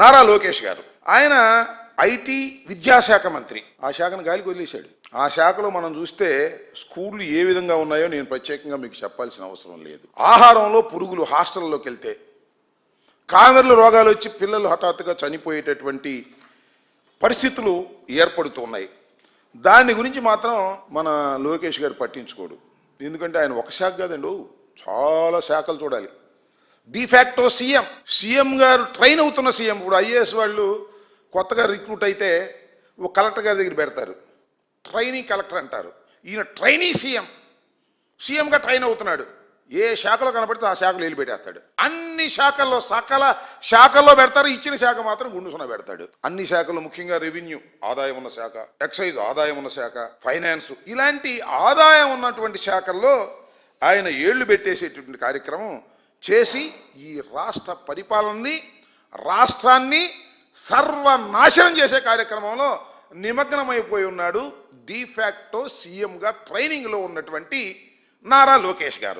నారా లోకేష్ గారు. ఆయన ఐటీ విద్యాశాఖ మంత్రి. ఆ శాఖను గాలికి వదిలేశాడు. ఆ శాఖలో మనం చూస్తే స్కూళ్ళు ఏ విధంగా ఉన్నాయో నేను ప్రత్యేకంగా మీకు చెప్పాల్సిన అవసరం లేదు. ఆహారంలో పురుగులు హాస్టల్లోకి వెళ్తే కామెర్లు రోగాలు వచ్చి పిల్లలు హఠాత్తుగా చనిపోయేటటువంటి పరిస్థితులు ఏర్పడుతున్నాయి దాని గురించి మాత్రం మన లోకేష్ గారు పట్టించుకోడు. ఎందుకంటే ఆయన ఒక శాఖ కాదండి చాలా శాఖలు చూడాలి. డిఫాక్టో సీఎం సీఎం గారు ట్రైన్ అవుతున్న సీఎం ఇప్పుడు ఐఏఎస్ వాళ్ళు కొత్తగా రిక్రూట్ అయితే ఒక కలెక్టర్ గారి దగ్గర పెడతారు. ట్రైనీ కలెక్టర్ అంటారు. ఈయన ట్రైనీ సీఎం సీఎంగా ట్రైన్ అవుతున్నాడు. ఏ శాఖలో కనబడితే ఆ శాఖలో వెళ్ళి పెట్టేస్తాడు. అన్ని శాఖల్లో సకల శాఖల్లో పెడతారు. ఇచ్చిన శాఖ మాత్రం గుండుసున పెడతాడు. అన్ని శాఖలు ముఖ్యంగా రెవెన్యూ ఆదాయం ఉన్న శాఖ ఎక్సైజ్ ఆదాయం ఉన్న శాఖ ఫైనాన్స్ ఇలాంటి ఆదాయం ఉన్నటువంటి శాఖల్లో ఆయన ఏళ్ళు పెట్టేసేటటువంటి కార్యక్రమం చేసి ఈ రాష్ట్ర పరిపాలనని రాష్ట్రాన్ని సర్వనాశనం చేసే కార్యక్రమంలో నిమగ్నమైపోయి ఉన్నాడు. డిఫాక్టో సీఎంగా ట్రైనింగ్లో ఉన్నటువంటి నారా లోకేష్ గారు.